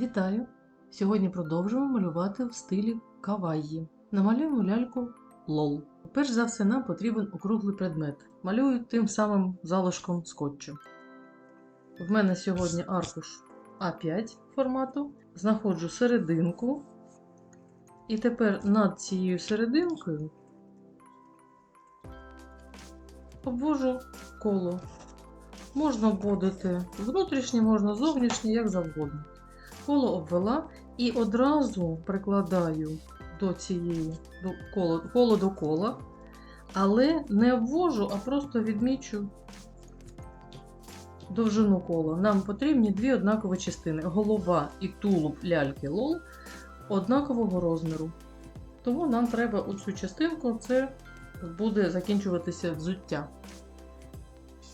Вітаю! Сьогодні продовжуємо малювати в стилі каваї. Намалюємо ляльку лол. Перш за все, нам потрібен округлий предмет. Малюю тим самим залишком скотчу. В мене сьогодні аркуш А5 формату. Знаходжу серединку. І тепер над цією серединкою обвожу коло. Можна обводити внутрішнє, можна зовнішнє, як завгодно. Коло обвела і одразу прикладаю до цієї до коло, коло до кола, але не обвожу, а просто відмічу довжину кола. Нам потрібні дві однакові частини: голова і тулуб ляльки лол однакового розміру. Тому нам треба оцю частинку, це буде закінчуватися взуття.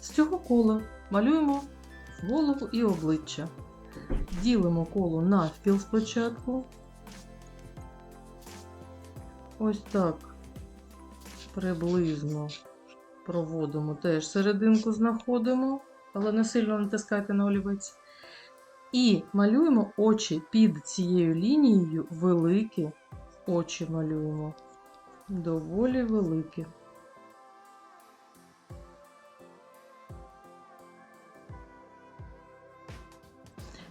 З цього кола малюємо голову і обличчя. Ділимо коло навпіл спочатку. Ось так приблизно проводимо теж серединку знаходимо, але не сильно натискайте на олівець. І малюємо очі під цією лінією великі очі малюємо. Доволі великі.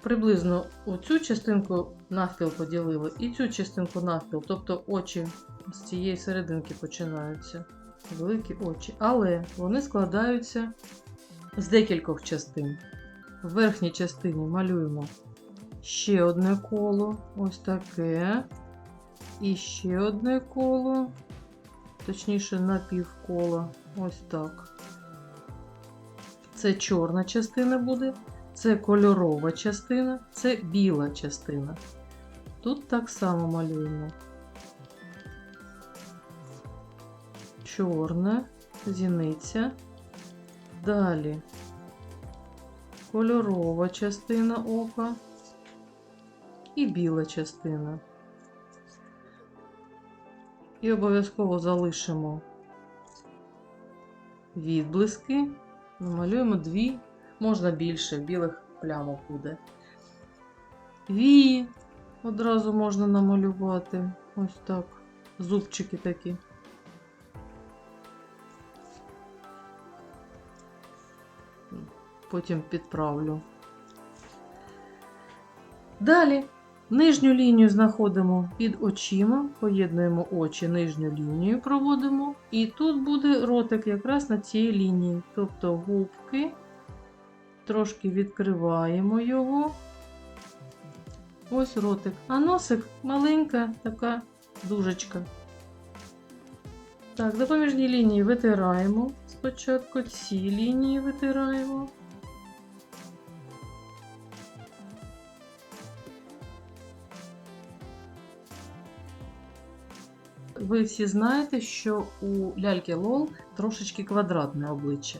Приблизно оцю частинку навпіл поділили і цю частинку навпіл, тобто очі з цієї серединки починаються. Великі очі. Але вони складаються з декількох частин. В верхній частині малюємо ще одне коло, ось таке. І ще одне коло, точніше напівколо, ось так. Це чорна частина буде. Це кольорова частина, це біла частина. Тут так само малюємо. Чорна, зіниця. Далі кольорова частина ока і біла частина. І обов'язково залишимо відблиски, намалюємо дві можна більше, білих плямок буде. Вії одразу можна намалювати. Ось так. Зубчики такі. Потім підправлю. Далі нижню лінію знаходимо під очима, поєднуємо очі, нижню лінію проводимо, і тут буде ротик якраз на цій лінії, тобто губки трошки відкриваємо його. Ось ротик. А носик маленька така дужечка. Так, допоміжні лінії витираємо. Спочатку ці лінії витираємо. Ви всі знаєте, що у ляльки Лол трошечки квадратне обличчя.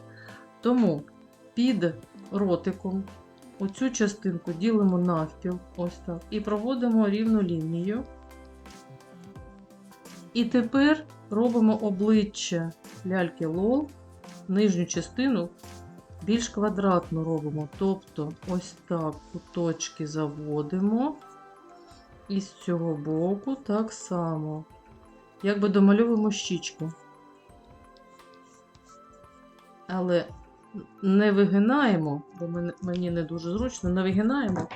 Тому під ротиком оцю частинку ділимо навпіл, ось так, і проводимо рівну лінію. І тепер робимо обличчя ляльки лол, нижню частину більш квадратно робимо. Тобто, ось так куточки заводимо. І з цього боку так само. Якби домальовуємо щічку. Але не вигинаємо, бо мені не дуже зручно, не вигинаємо,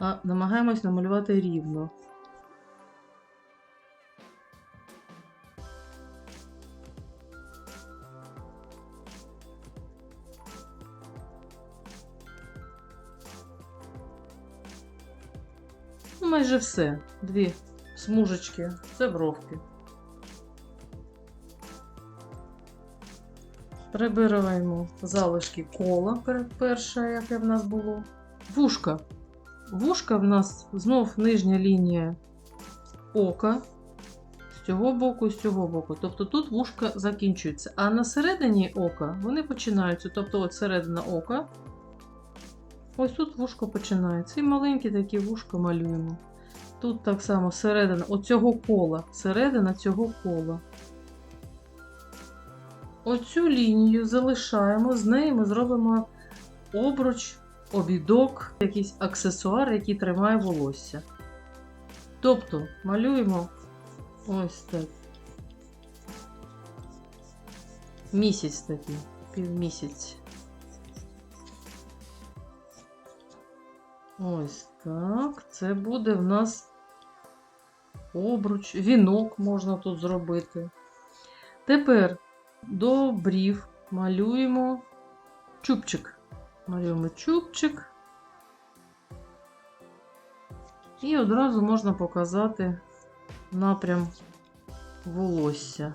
а намагаємось намалювати рівно. Ну, майже все. Дві смужечки, це бровки. Прибираємо залишки кола перше, яке в нас було. Вушка. Вушка в нас знов нижня лінія ока. З цього боку, з цього боку. Тобто тут вушка закінчується. А на середині ока вони починаються. Тобто, от середина ока. Ось тут вушко починається. І маленькі такі вушка малюємо. Тут так само середина оцього кола. Середина цього кола. Оцю лінію залишаємо, з неї ми зробимо обруч обідок, якийсь аксесуар, який тримає волосся. Тобто малюємо ось так. Місяць такий, півмісяць. Ось так. Це буде в нас обруч, вінок можна тут зробити. Тепер до брів малюємо чубчик. Малюємо чубчик. І одразу можна показати напрям волосся.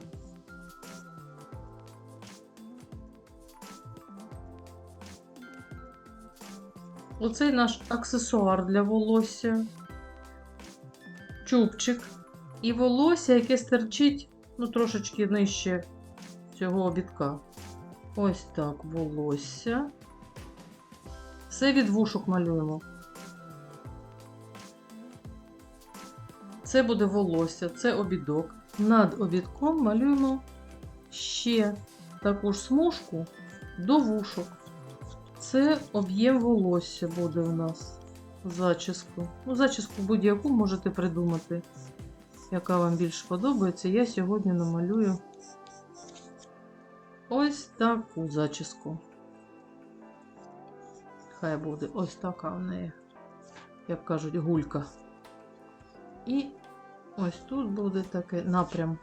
Оцей наш аксесуар для волосся, чубчик і волосся, яке стерчить ну, трошечки нижче цього обідка. Ось так волосся. Все від вушок малюємо. Це буде волосся, це обідок. Над обідком малюємо ще таку ж смужку до вушок. Це об'єм волосся буде у нас. Зачіску. Ну, зачіску будь-яку можете придумати, яка вам більш подобається. Я сьогодні намалюю ось таку зачіску. Хай буде ось така в неї, як кажуть, гулька. І ось тут буде такий напрям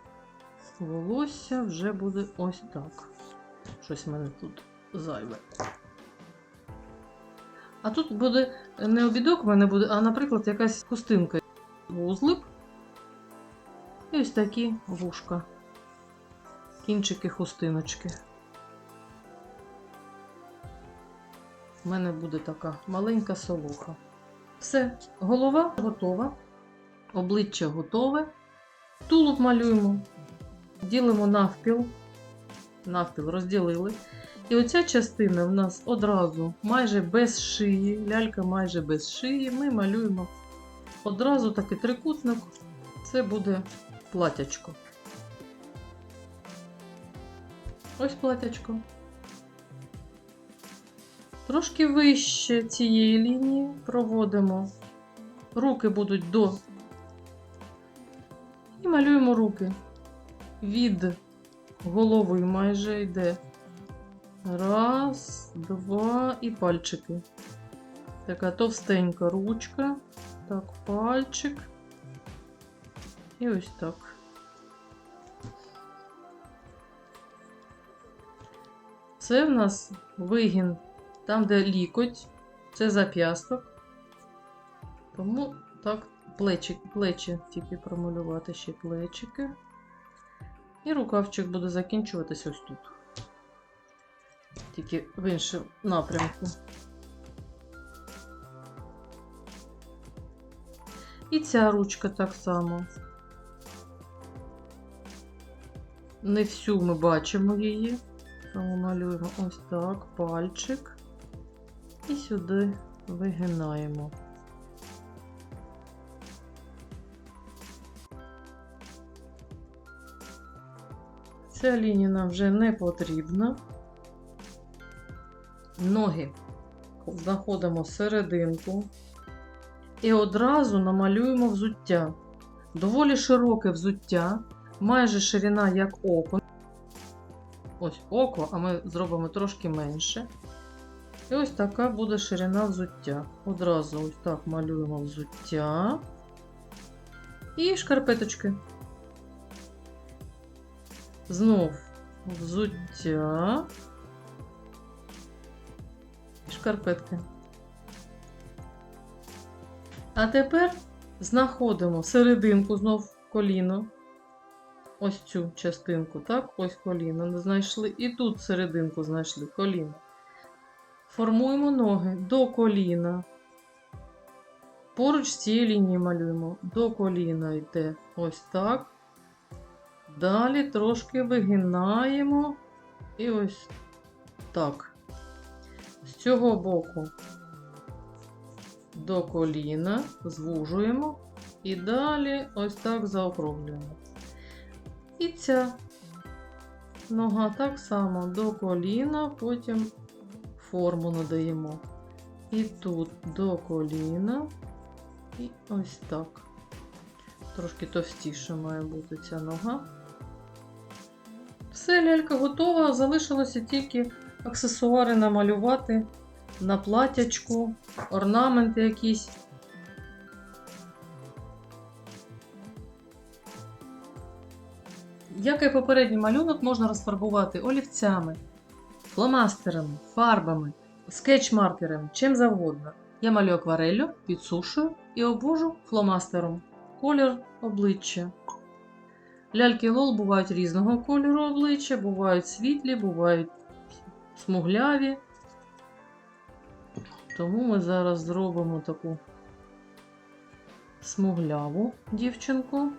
волосся, вже буде ось так. Щось в мене тут зайве. А тут буде не обідок в мене буде, а, наприклад, якась хустинка. Вузлик. І ось такі вушка. Кінчики хустиночки. У мене буде така маленька солоха. Все, голова готова, обличчя готове. Тулуб малюємо, ділимо навпіл. Навпіл розділили. І оця частина в нас одразу майже без шиї, лялька майже без шиї. Ми малюємо одразу такий трикутник. Це буде платячко. Ось платячко. Трошки вище цієї лінії проводимо. Руки будуть до. І малюємо руки. Від голови майже йде. Раз, два і пальчики. Така товстенька ручка. Так, пальчик. І ось так. Це в нас вигін там, де лікоть, це зап'ясток. Тому так, плечі, плечі тільки промалювати ще плечики. І рукавчик буде закінчуватися ось тут. Тільки в іншому напрямку. І ця ручка так само. Не всю ми бачимо її. Малюємо ось так, пальчик. І сюди вигинаємо. Ця лінія нам вже не потрібна. Ноги знаходимо серединку і одразу намалюємо взуття. Доволі широке взуття, майже ширина як око. Ось око, а ми зробимо трошки менше. І ось така буде ширина взуття. Одразу ось так малюємо взуття і шкарпеточки. Знов взуття і шкарпетки. А тепер знаходимо серединку знов коліно. Ось цю частинку, так? Ось коліно знайшли. І тут серединку знайшли коліно. Формуємо ноги до коліна. Поруч з цією лінією малюємо. До коліна йде ось так. Далі трошки вигинаємо. І ось так. З цього боку до коліна звужуємо. І далі ось так заокруглюємо. І ця нога так само до коліна, потім форму надаємо. І тут до коліна. І ось так. Трошки товстіше має бути ця нога. Все, лялька готова. Залишилося тільки аксесуари намалювати на платячку, орнаменти якісь. Як і попередній малюнок, можна розфарбувати олівцями, фломастерами, фарбами, скетч-маркером, чим завгодно. Я малюю аквареллю, підсушую і обвожу фломастером. Колір обличчя. Ляльки лол бувають різного кольору обличчя, бувають світлі, бувають смугляві. Тому ми зараз зробимо таку смугляву дівчинку.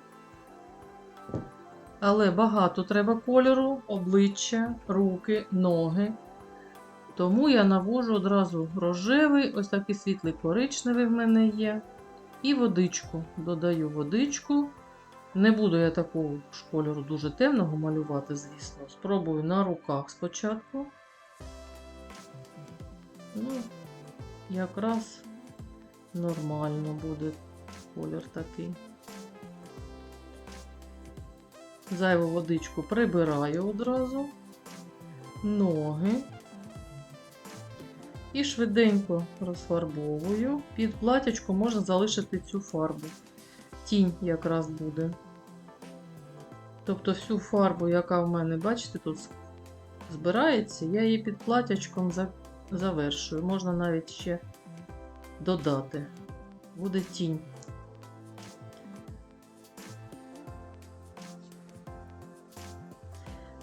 Але багато треба кольору, обличчя, руки, ноги. Тому я навожу одразу рожевий, ось такий світлий коричневий в мене є. І водичку. Додаю водичку. Не буду я такого ж кольору дуже темного малювати, звісно. Спробую на руках спочатку. Ну, якраз нормально буде колір такий. Зайву водичку прибираю одразу, ноги і швиденько розфарбовую. Під платячку можна залишити цю фарбу. Тінь якраз буде. Тобто всю фарбу, яка в мене, бачите, тут збирається, я її під платячком завершую. Можна навіть ще додати. Буде тінь.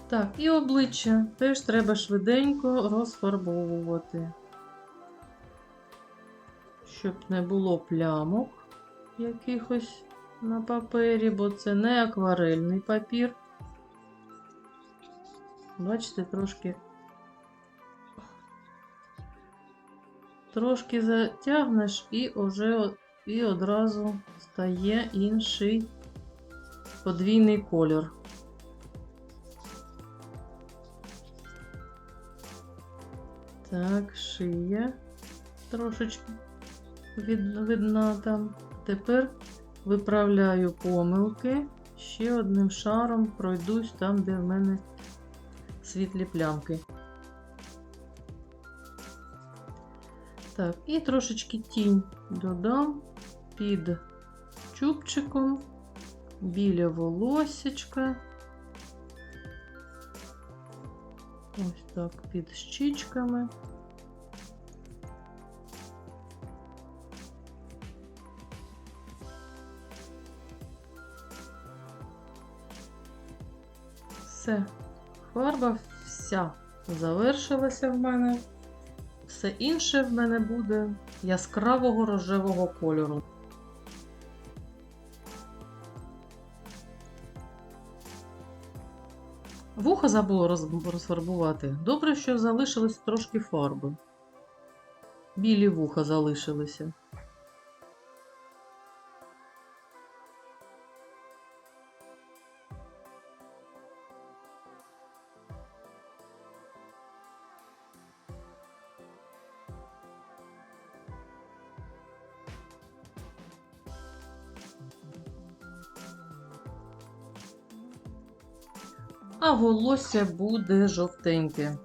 Так, і обличчя теж треба швиденько розфарбовувати, щоб не було плямок якихось на папері, бо це не акварельний папір. Бачите, трошки трошки затягнеш і вже і одразу стає інший подвійний колір. Так, шия трошечки видна там. Тепер виправляю помилки. Ще одним шаром пройдусь там, де в мене світлі плямки. Так, і трошечки тінь додам під чубчиком, біля волосечка. Ось так під щічками. Все, фарба вся завершилася в мене. Все інше в мене буде яскравого рожевого кольору. Вуха забула роз- розфарбувати. Добре, що залишилось трошки фарби. Білі вуха залишилися. А волосся буде жовтеньке.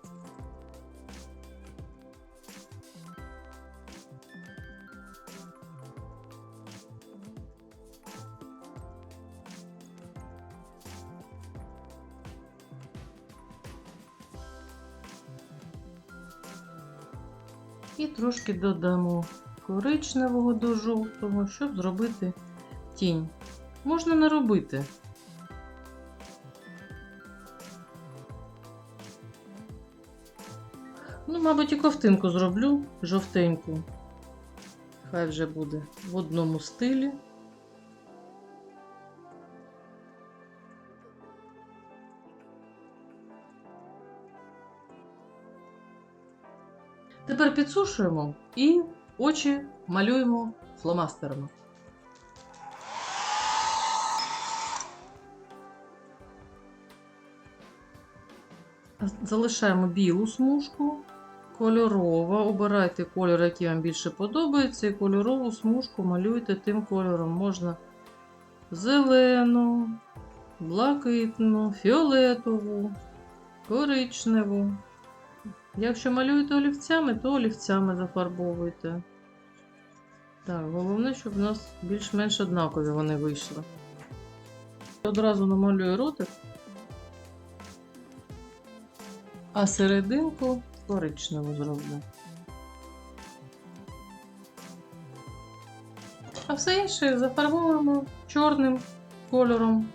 І трошки додамо коричневого до жовтого, щоб зробити тінь. Можна не робити. Ну, мабуть, і ковтинку зроблю жовтеньку. Хай вже буде в одному стилі. Тепер підсушуємо і очі малюємо фломастерами. Залишаємо білу смужку Кольорова. Обирайте кольор, який вам більше подобається, і кольорову смужку малюйте тим кольором. Можна зелену, блакитну, фіолетову, коричневу. Якщо малюєте олівцями, то олівцями зафарбовуйте. Так, головне, щоб у нас більш-менш однакові вони вийшли. Одразу намалюю ротик, а серединку коричневу зроблю. А все інше зафарбовуємо чорним кольором.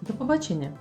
До побачення!